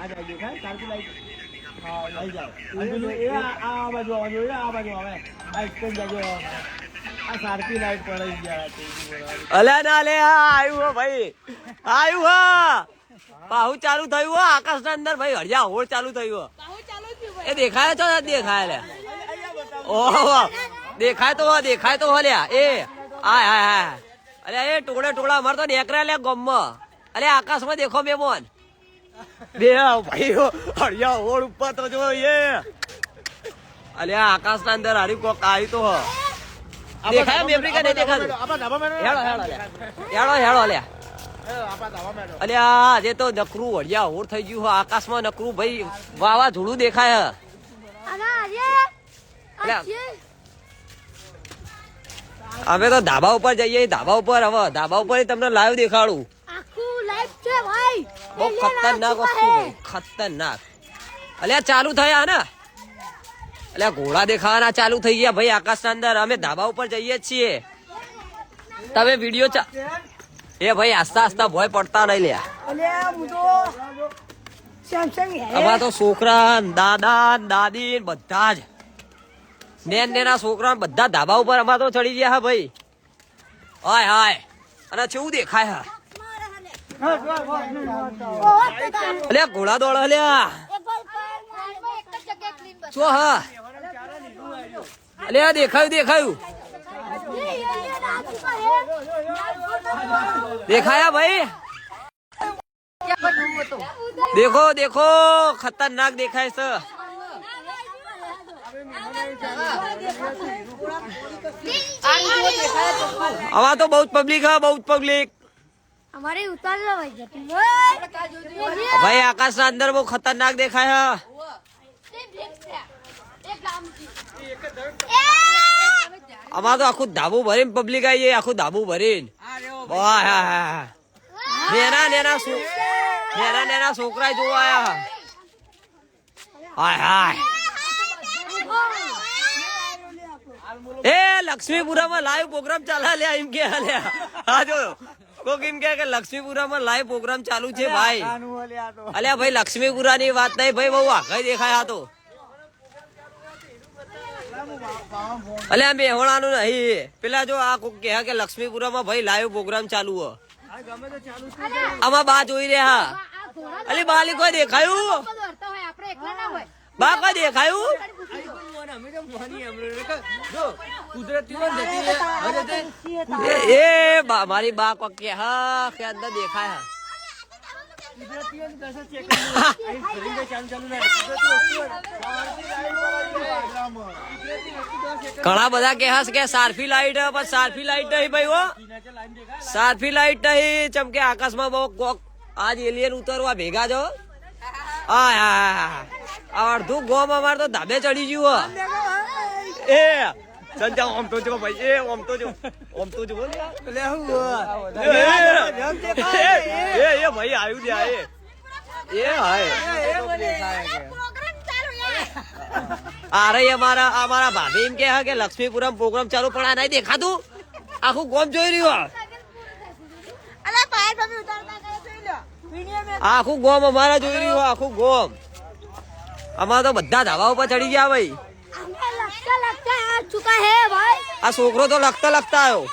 આ જાય દેખાય ચાલતી લાઈટ હા લઈ જાઓ. એ આ આ બાજુ આવવા જોઈએ આ બાજુ આવે આ સ્ટેન્ડ બાજુ આ સારપી લાઈટ પડી ગયા તે ના લે આ આવ્યું હો ભાઈ. આવ્યું હો. પાહુ ચાલુ થયું હો આકાશ ના અંદર ભાઈ. હળિયા હોળ ચાલુ થયું હો. એ દેખાય તો નથી દેખાય લે. ઓહો દેખાય તો દેખાય તો હો લ્યા એ હા હાય હા અરે એ ટુકડે ટુકડા અમાર તો નેકરા લે ગમમાં. અરે આકાશમાં દેખો બે મોન. બે ભાઈ હળિયા હોળ ઉપર તો જો એ અલ્યા આકાશ ના અંદર હારી કોક આવ્યું તો હો દેખાય કે નહીં દેખાતું. હેળો હેળો હેળો હેળો. અલ્યા આજે તો નકરું હળિયા હોર થઈ ગયું હો. આકાશમાં નકરું ભાઈ વાવાઝોડું દેખાય હે. અમે તો ધાબા ઉપર જઈએ ધાબા ઉપર હવે ધાબા ઉપર તમને લાઈવ દેખાડું બહુ ખતરનાક વસ્તુ ભાઈ, ખતરનાક. અલ્યા ચાલુ થયા ને? અલ્યા ઘોડા દેખાવાના ચાલુ થઈ ગયા ભાઈ આકાશના અંદર. અમે ધાબા ઉપર જઈએ છીએ. તમે વીડિયો એ ભાઈ આસ્તા આસ્તા ભય પડતા નહીં લ્યા. આમાં તો છોકરા દાદા દાદી બધા જ. નેન નેના છોકરા બધા ધાબા ઉપર અમારા તો ચડી ગયા હા ભાઈ. હાય હાય. અને કેવું દેખાય હા? અલ્યા ઘોડા દોડ અલ્યા. શું હા? અલ્યા દેખાયું દેખાયું. દેખાયા ભાઈ? દેખો દેખો ખતરનાક દેખાય છે. આવા તો બહુ જ પબ્લિક હા બહુ જ પબ્લિક हमारे उतार लो भाई जटी ભાઈ આકાશ ના અંદર બહુ ખતરનાક દેખાય હા આમાં તો આખું ધાબુ ભરીને પબ્લિક આવી જાય આખું ધાબુ ભરીને વાહ, હા, હા, હા. નેના નેના છો- નેના નેના છોકરા જોવા આયા હાય હાય એ લક્ષ્મીપુરામાં લાઈવ પ્રોગ્રામ ચાલે લે એમ કે લે હા જો કોક એમ કે કે લક્ષ્મીપુરામાં લાઈવ પ્રોગ્રામ ચાલુ છે ભાઈ. અલ્યા ભાઈ લક્ષ્મીપુરા ની વાત નહીં ભાઈ બહુ આગળ દેખાય આ તો. અલ્યા મેહોણાનું નહીં. પેલા જો આ કોક કહે કે લક્ષ્મીપુરામાં ભાઈ લાઈવ પ્રોગ્રામ ચાલુ હો. આ ગમે તો ચાલુ છે. આમાં બા જોઈ રહ્યા. અલી બાલી કોઈ દેખાયું? આપણે એકલા ના હોય બા કોઈ દેખાયું એ મારી બા કો કે હા કે અંદર દેખાય. હા ઘણા બધા કે હસ કે સારફી લાઈટ પણ સારફી લાઈટ નહીં ભાઈ હો. સારફી લાઈટ નહીં ચમકે આકાશમાં બહુ કોક આજ એલિયન ઉતરવા ભેગા જો હા હા હા અડધું ગોમ અમાર તો ધાબે ચડી ગયું હો. એ સંજા ઓમ તો જો ભાઈ એ ઓમ તો જો ઓમ તો જો બોલ હું એ, એ, એ, એ, એ ભાઈ આવ્યું છે આ એ. એ હાય. પ્રોગ્રામ ચાલુ યાર અરે અમારા અમારા ભાભી એમ કે હા કે લક્ષ્મીપુરમ પ્રોગ્રામ ચાલુ પણ આ નહીં દેખાતું. આખું ગોમ જોઈ રહ્યું આખું ગોમ અમારા જોઈ રહ્યું આખું ગોમ. અમારે તો બધા ધાબા ઉપર ચડી ગયા ભાઈ. આ છોકરો તો લખતા લખતા આવ્યો.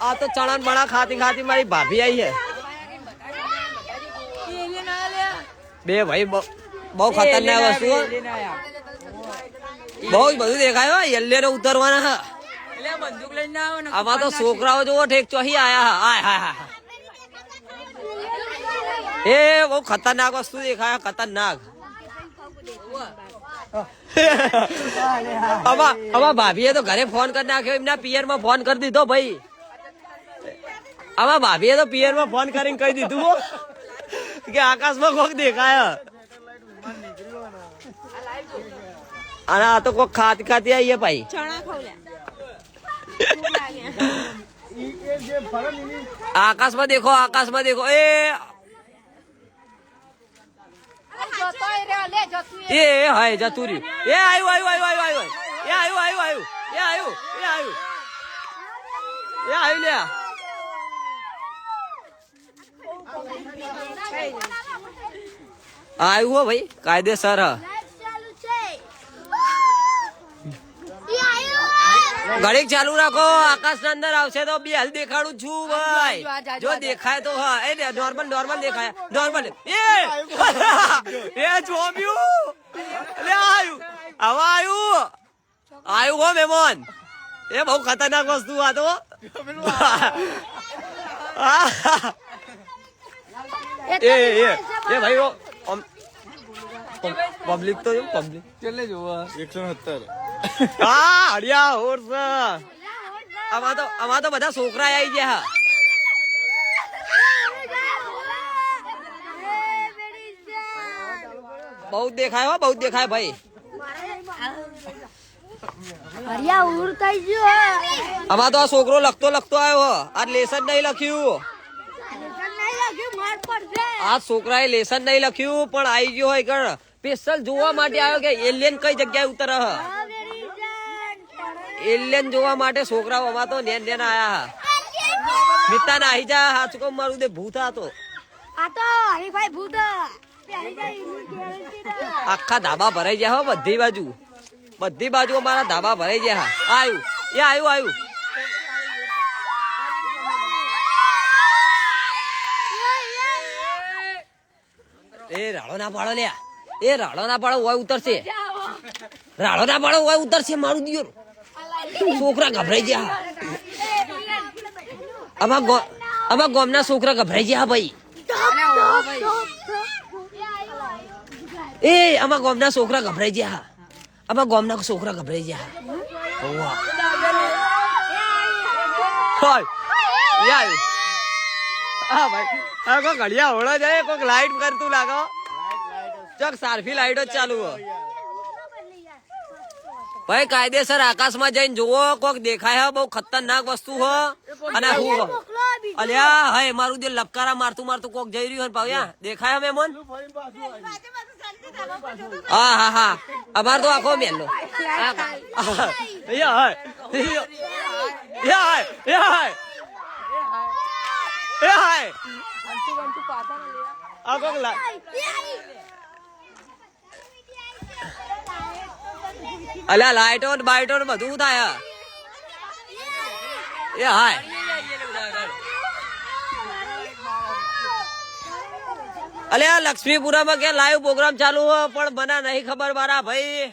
આ તો ચણા બણા ખાતી ખાતી મારી ભાભી આવી છે. બે ભાઈ બહુ ખતરનાક વસ્તુ બહુ જ બધું દેખાયો યલ્લે ને ઉતરવાના. આમાં તો છોકરાઓ જોવો ઠેક ચોહી આયા હા. હા હા એ બહુ ખતરનાક વસ્તુ દેખાય ખતરનાક આમાં આમાં ભાભીએ તો ઘરે ફોન કરી નાખ્યો એમના પિયરમાં ફોન કરી દીધો ભાઈ આમાં ભાભીએ તો પિયરમાં ફોન કરીને કહી દીધું હો કે આકાશમાં કોક દેખાય અને આ તો કોક ખાતી ખાતી આવીએ ભાઈ ચણા ખવલ્યા ઈ એ જે ફરે ને એની આકાશમાં દેખો આકાશમાં દેખો એ જતો રે લે જતું એ એ હા જતું રહ્યું. એ આવ્યું આવ્યું આવ્યું આવ્યું આવ્યું એ આવ્યું આવ્યું આવ્યું એ આવ્યું એ આવ્યું એ આવ્યું લે આવ્યું હો ભાઈ કાયદેસર. હા ઘડીક ચાલુ રાખો આકાશ ના અંદર આવશે તો બે હાલ દેખાડું છું ભાઈ. જો દેખાય તો હા. એ નોર્મલ નોર્મલ દેખાય. નોર્મલ એ! એ જોમ્યું લે આયુ. આવા આયુ. આયુ હો મેમોન. એ બહુ ખતરનાક વસ્તુ આ તો. એ એ એ ભાઈ પબ્લિક તો પબ્લિક. કેટલે જોવા? એકસો સત્તર. હા હડિયા હોર્સ આમાં તો આમાં તો બધા છોકરા આવી ગયા. બહુ દેખાય હો બહુ દેખાય ભાઈ. હરિયા ઉર થઈ ગયો આમાં તો આ છોકરો લખતો લખતો આવ્યો આ લેસન નહીં લખ્યું. આ છોકરાએ લેસન નહીં લખ્યું પણ આવી ગયો હોય સ્પેશિયલ જોવા માટે આવ્યો કે એલિયન કઈ જગ્યાએ ઉતર હ એલિયન જોવા માટે છોકરાઓ આમાં તો નેન નેન આયા હા. મિતા ના આઈ જા હાથ કહું મારું દે ભૂત હતો આ તો હરીભાઈ ભૂત. આખા ધાબા ભરાઈ ગયા હો બધી બાજુ. બધી બાજુ અમારા ધાબા ભરાઈ ગયા હા. આયુ એ આયુ આયુ. એ રાળો ના પાડો લ્યા. એ રાળો ના પાડો હોય ઉતરશે. રાળો ના પાડો હોય ઉતરશે મારું દિયોર. છોકરા ગભરાઈ ગયા. ગો- આમાં ગોમના છોકરા ગભરાઈ ગયા ભાઈ. એ, આમાં ગોમના છોકરા ગભરાઈ ગયા. આમાં ગોમના છોકરા ગભરાઈ ગયા. યાર. હા ભાઈ. કોઈક લાઈટ કરતું લાગો ચક સારફી લાઈટો જ ચાલુ હો. ભાઈ કાયદેસર આકાશમાં જઈને જુઓ કોક દેખાય હે બહુ ખતરનાક વસ્તુ હો. અને હું હો. અલ્યા હા મારું દિલ લપકારા મારતું મારતું કોક જઈ રહ્યું હોય પાવ્યા દેખાય મેં મન હા હા હા. અમાર તો આખો મેલો. યા હાય. હાય. હાય. આ કોક લા અલ્યા લાઈટો ને ને બધું થાય. એ, હાય. અલ્યા લક્ષ્મીપુરામાં કે લાઈવ પ્રોગ્રામ ચાલુ હોય પણ મને નહીં ખબર મારા ભાઈ.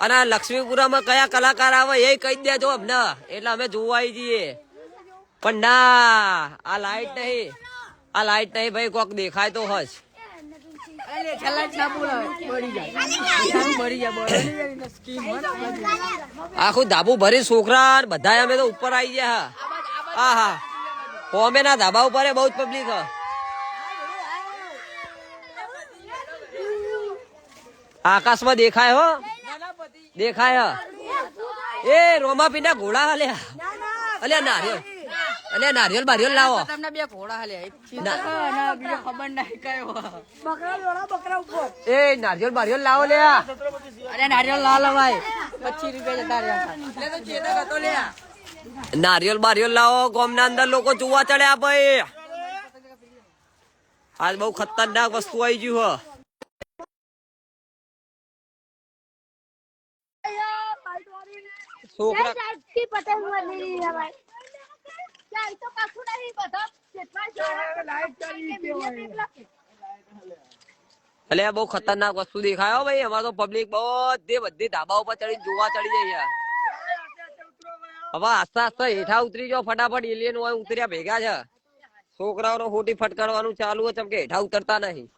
અને આ લક્ષ્મીપુરામાં કયા કલાકાર આવે એ કહી દેજો અમને. એટલે અમે જોવા જઈએ. પણ ના, આ લાઈટ નહીં. આ લાઈટ નહીં ભાઈ, કોક દેખાય તો હજ આખું ધાબુ ભરી છોકરા ને બધા અમે તો ઉપર આવી ગયા હા. હા હોમે ના ધાબા ઉપર બહુ જ પબ્લિક આકાશમાં દેખાય હો. દેખાય એ રોમાપીના ઘોડા અલ્યા અલ્યા નારિયેળ અલ્યા નારિયેળ બારિયેળ લાવો. તમને બે ઘોડા હાલે બીજો ખબર નહીં કયો. બકરા દોડા બકરા ઉપર. એ નારિયેલ બારિયેળ લાવો લે અરે નારિયેળ લા લવાય. પચીસ રૂપિયા જતા રહ્યા તો ચેતક હતો લે નારિયેળ બારિયેળ લાવો ગામના અંદર લોકો જોવા ચડ્યા ભાઈ. આજ બહુ ખતરનાક વસ્તુ આવી ગયું હ. છોકરા તો કશું નહીં બધા જેટલા એટલે બહુ ખતરનાક વસ્તુ દેખાય ભાઈ અમાર તો પબ્લિક બધે બધી ધાબા ઉપર ચડી જોવા ચડી જાય હવે આસ્તા આસ્તા હેઠા ઉતરી જાઓ ફટાફટ એલિયન હોય ઉતર્યા ભેગા છે. છોકરાઓનો ખોટી ફટકારવાનું ચાલુ હોય કે હેઠા ઉતરતા નહીં.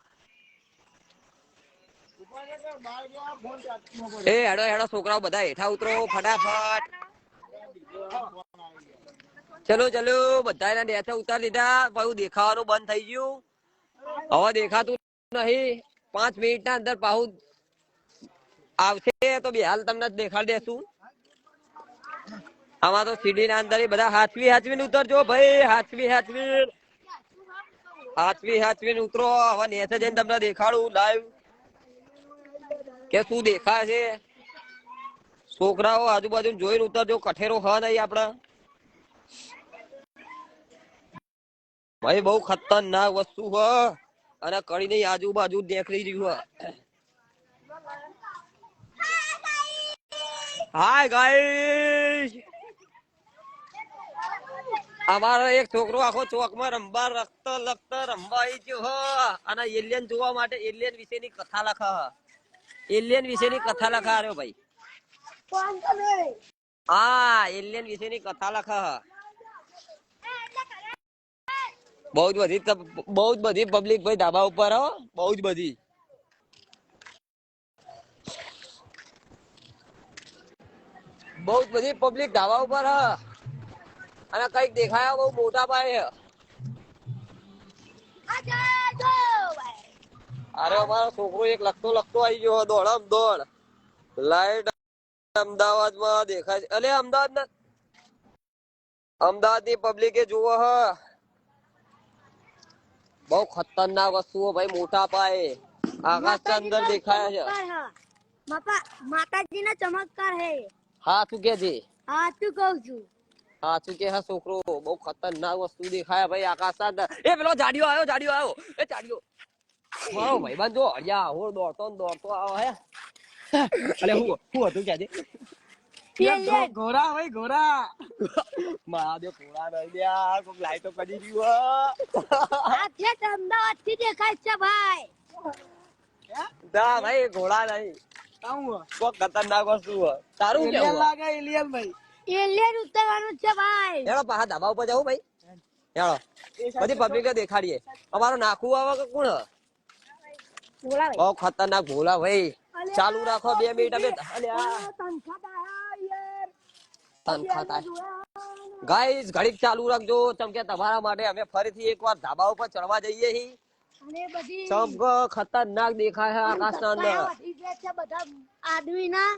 એ હેડો હેડો છોકરાઓ બધા હેઠા ઉતરો ફટાફટ. ચલો ચલો બધા એના ડેથે ઉતારી દીધા. પાછું દેખાવાનું બંધ થઈ ગયું. હવે દેખાતું નહીં. પાંચ મિનિટ ના અંદર પાહુ આવશે તો બે હાલ તમને દેખાડી દેશું. આમાં તો સીડી ના અંદર બધા હાથવી હાથવી ઉતરજો ભાઈ. હાથવી હાથવી હાથવી હાથવી ઉતરો. હવે નેસે જઈને તમને દેખાડું લાઈવ કે શું દેખાય છે છોકરાઓ આજુબાજુ જોઈને ઉતરજો. કઠેરો હ નહીં આપડા ભાઈ બહુ ખતરનાક વસ્તુ હ. અને કડીની આજુબાજુ દેખરી રહ્યું હાય ગાઈસ અમારો એક છોકરો આખો ચોકમાં રમવા રખતો લખત આવી ગયો હ. અને એલિયન જોવા માટે એલિયન વિશેની કથા લખ એલિયન વિશેની કથા લખા રહ્યો ભાઈ. હા એલિયન વિશેની કથા લખે હ બહુ જ બધી બહુ જ બધી પબ્લિક ભાઈ ધાબા ઉપર હો, બહુ જ બધી. બહુ જ બધી પબ્લિક ધાબા ઉપર હ. અને કંઈક દેખાયા બહુ મોટા પાયે અરે અમારો છોકરો એક લખતો લખતો આવી ગયો દોડમ દોડ લાઈટ અમદાવાદમાં દેખાય છે. અલે અમદાવાદ ના અમદાવાદની પબ્લિકે જુઓ હ. બહુ ખતરનાક વસ્તુઓ ભાઈ મોટા પાયે. આકાશ અંદર દેખાય છે. માતાજી ના ચમત્કાર હે. હા તું કે છે? હા તું કહું છું. હા તું કે હા છોકરો? બહુ ખતરનાક વસ્તુ દેખાય ભાઈ આકાશ અંદર એ પેલો જાડિયો આવ્યો જાડિયો આવ્યો. એ જાડિયો મારો ભાઈબંધ જો હળિયા હું દોડતો ને દોડતો આવો હે. અલે હું હું હતું ક્યાં ઘોડા ભાઈ ઘોડા મહાદેવ પોળા નહીં દ્યા કોક લાઈટો કરી રહ્યું આ થેટ અમદાવાદથી દેખાય છે ભાઈ ના ભાઈ ઘોડા નહીં કોક ખતરનાક વસ્તુ. તારું કેવું લાગે એલિયન ભાઈ એલિયન ઉતરવાનું છે ભાઈ હેડો પાછા ધાબા ઉપર જવું ભાઈ હેડો બધી પબ્લિક દેખાડીએ અમારો નાખવું આવે કે કોણ બહુ ખતરનાક ભોલા ભાઈ ચાલુ રાખો બે મિનિટ અમે અલે ખાતા ગાઈસ ઘડીક ચાલુ રાખજો. ચમ કે તમારા માટે અમે ફરીથી એકવાર ધાબા ઉપર ચડવા જઈએ હી. ચમ ખતરનાક દેખાય છે આકાશના અંદર. બધા આદમીના.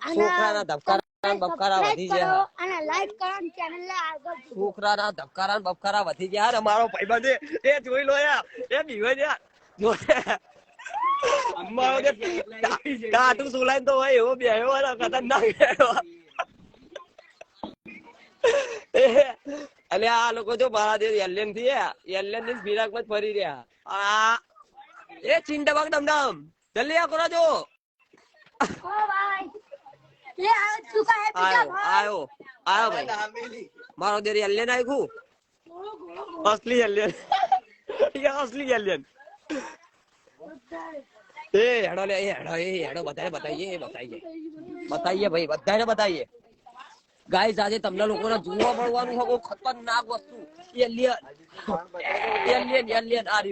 છોકરાના ધબકારા બબકારા વધી ગયા અને લાઈક કરો અને channel ને આગળ છોકરાના ધબકારા બબકારા વધી ગયા અને મારો ભાઈબંધ. એ- જોઈ લો યાર. એ બીવે યાર. જો ટાટુ સુલાઈને તો હોય એવો બેહ્યો ખતરનાક બેહ્યો. અને આ લોકો જો મારા જે એલિયનથી એલિયનની બિરાકમાં ફરી રહ્યા. આ એ ચિંટબાગ ડમડમ જલ્દી આ કરો જો. આયો ભાઈ? આયો આયો ભાઈ. મારો દેર એલિયન આવ્યું અસલી એલિયન અસલી એલિયન એ હેડો લે એ હેડો એ હેડો બધાને બતાવીએ એ બતાવીએ. બતાવીએ ભાઈ બધાને બતાવીએ. ગાઈસ આજે તમને લોકોને જોવા મળવાનું છે ખતરનાક વસ્તુ. Alien alien alien R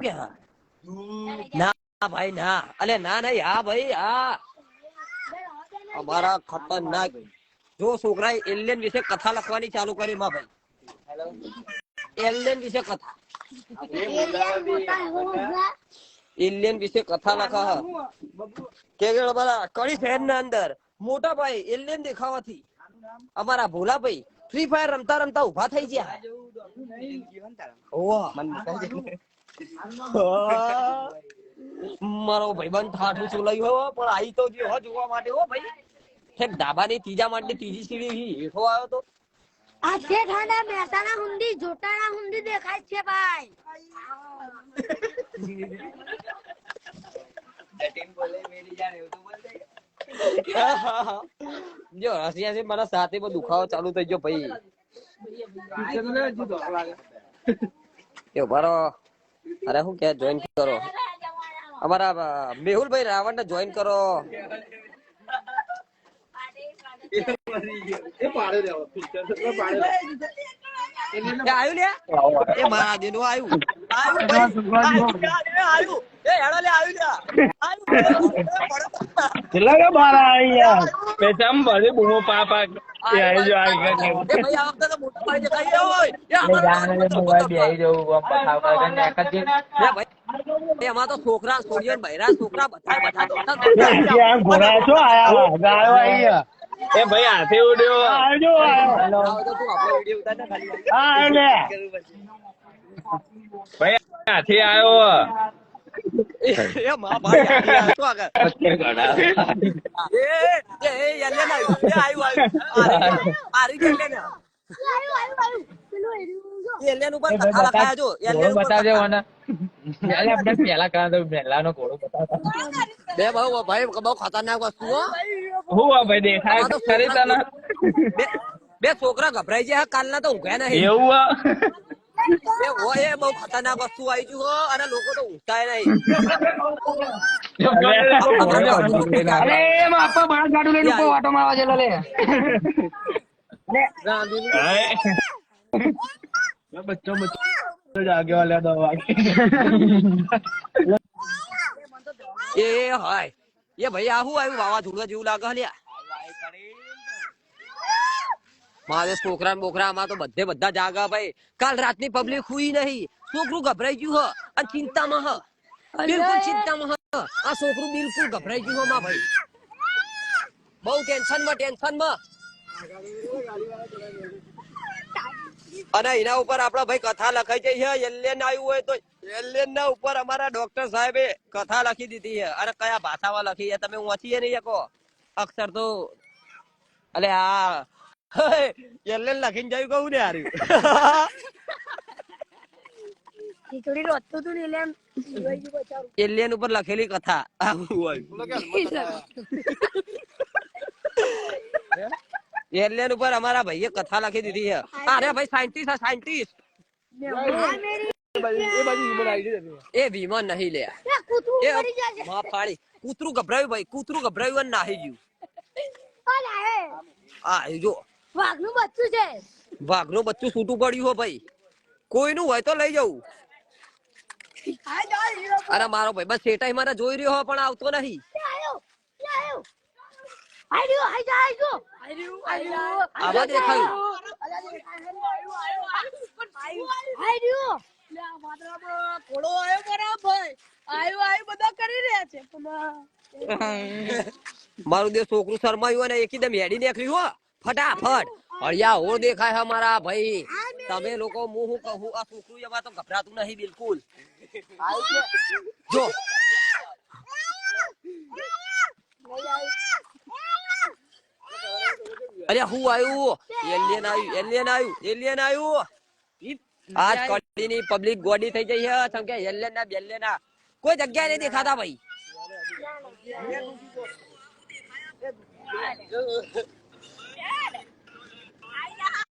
K? ના ભાઈ, ના. અલે, ના, નહીં, હા, ભાઈ, હા. અમારા ખતરનાક. જો છોકરાએ એલિયન વિશે કથા લખવાની ચાલુ કરી, માં ભાઈ. એલિયન વિશે કથા. એલિયન વિશે કથા લખા કે કે કડી શહેર ના અંદર, મોટા ભાઈ એલિયન દેખાવાથી. અમારા ભોલા ભાઈ ફ્રી ફાયર રમતા રમતા ઊભા થઈ ગયા. મારો ભાઈબંધ ઠાઠું ચૂલાયું હોય પણ આઈ તો જોવા માટે, હો ભાઈ. ઠેક ધાબાની ત્રીજા માટે ત્રીજી સીડી હેઠો આવ્યો તો. આ છે મહેસાણા હુંડી જોટાણા હુંડી દેખાય છે ભાઈ. જો હસી છે મારા સાથે માં દુખાવો ચાલુ થઈ ગયો ભાઈ. એ મારો અરે શું કે જોઈન કરો? અમારા મેહુલ મેહુલભાઈ રાવણ ને જોઈન કરો. એમાં તો છોકરા છોડીઓ બૈરા છોકરા બધા બધા એ ભાઈ હાથે ઉડ્યો. આવજો. આવો તો તું આપણો વીડિયો ઉતાર ને ખાલી હા લે ભાઈ હાથે આવ્યો બે બહુ ભાઈ બહુ ખતરનાક વસ્તુ હો ભાઈ દેખાય? ખરી તને? બે છોકરા ગભરાઈ ગયા કાલના તો ઊંઘ્યા નહીં. એવું આ? એ હોય બહુ ખતરનાક વસ્તુ આવી ગયું હો અને લોકો તો ઊંઘતા નહીં. અરે એમાં બાળ ગાડું લઈને કોઈ વાટો મારવા જેલો લે. બચ્ચો બચ્ચો જાગ્યો લે દો એ હાય. એ ભાઈ આ શું આવ્યું? વાવાઝોડા જેવું લાગે લ્યા. મારે છોકરા ને બોકરા આમાં તો બધે બધા જાગા ભાઈ. કાલ રાતની પબ્લિક હુઈ નહીં. છોકરું ગભરાઈ ગયું હ અને ચિંતામાં હ. બિલકુલ ચિંતામાં હ. આ છોકરું બિલકુલ ગભરાઈ ગયું હ માં ભાઈ. બહુ ટેન્શનમાં ટેન્શનમાં અને એના ઉપર આપડા ભાઈ કથા લખાઈ જઈ છે. એલિયન આવ્યું હોય તો એલિયન ના ઉપર અમારા ડોક્ટર સાહેબે કથા લખી દીધી છે. અને કયા ભાષામાં લખી છે તમે વાંચીએ નહીં શકો. અક્ષર તો અલે આ એલિયન લખીને જયું કહું ને હાર્યું ખીચડી રોતું ને. એલિયન. ઉપર લખેલી કથા. આવું હોય. એલિયન ઉપર અમારા ભાઈએ કથા લખી દીધી છે. અરે ભાઈ સાયન્ટિસ્ટ આ સાયન્ટિસ્ટ એ વિમાન નહીં લે. એ માં ફાડી કૂતરું ગભરાયું ભાઈ કૂતરું ગભરાયું અને નાહી ગયું. આ જો. વાઘનું બચ્ચું છે. વાઘનું બચ્ચું છૂટું પડ્યું હો ભાઈ. કોઈનું હોય તો લઈ જવું. અરે મારો ભાઈ બસ સેટાઈ મારા જોઈ રહ્યો પણ આવતો નહીં. આવ્યો, આવ્યો. આઈ રહ્યો, આઈ જા, આઈ જો. આઈ રહ્યો. આવા દેખાયું આઈ રહ્યો. લે આ વાદળામાં ઘોડો આવ્યો બરાબર આવ્યો આવ્યો બધા કરી રહ્યા છે. મારું દેશ છોકરું શરમાયું અને એકદમ હેડી નીકળ્યું હો. ફટાફટ. હળિયા હોળ દેખાય છે મારા ભાઈ. તમે લોકો હું હું કહું? આ છોકરું એમાં તો ગભરાતું નહીં બિલકુલ. જો. અરે હું આવ્યું? એલિયન આવ્યું એલિયન આવ્યું એલિયન આવ્યું. આજ કડીની પબ્લિક ગોડી થઈ જઈ છે. સંકે એલિયન ના બેલિયન ના કોઈ જગ્યાએ નહીં દેખાતા ભાઈ.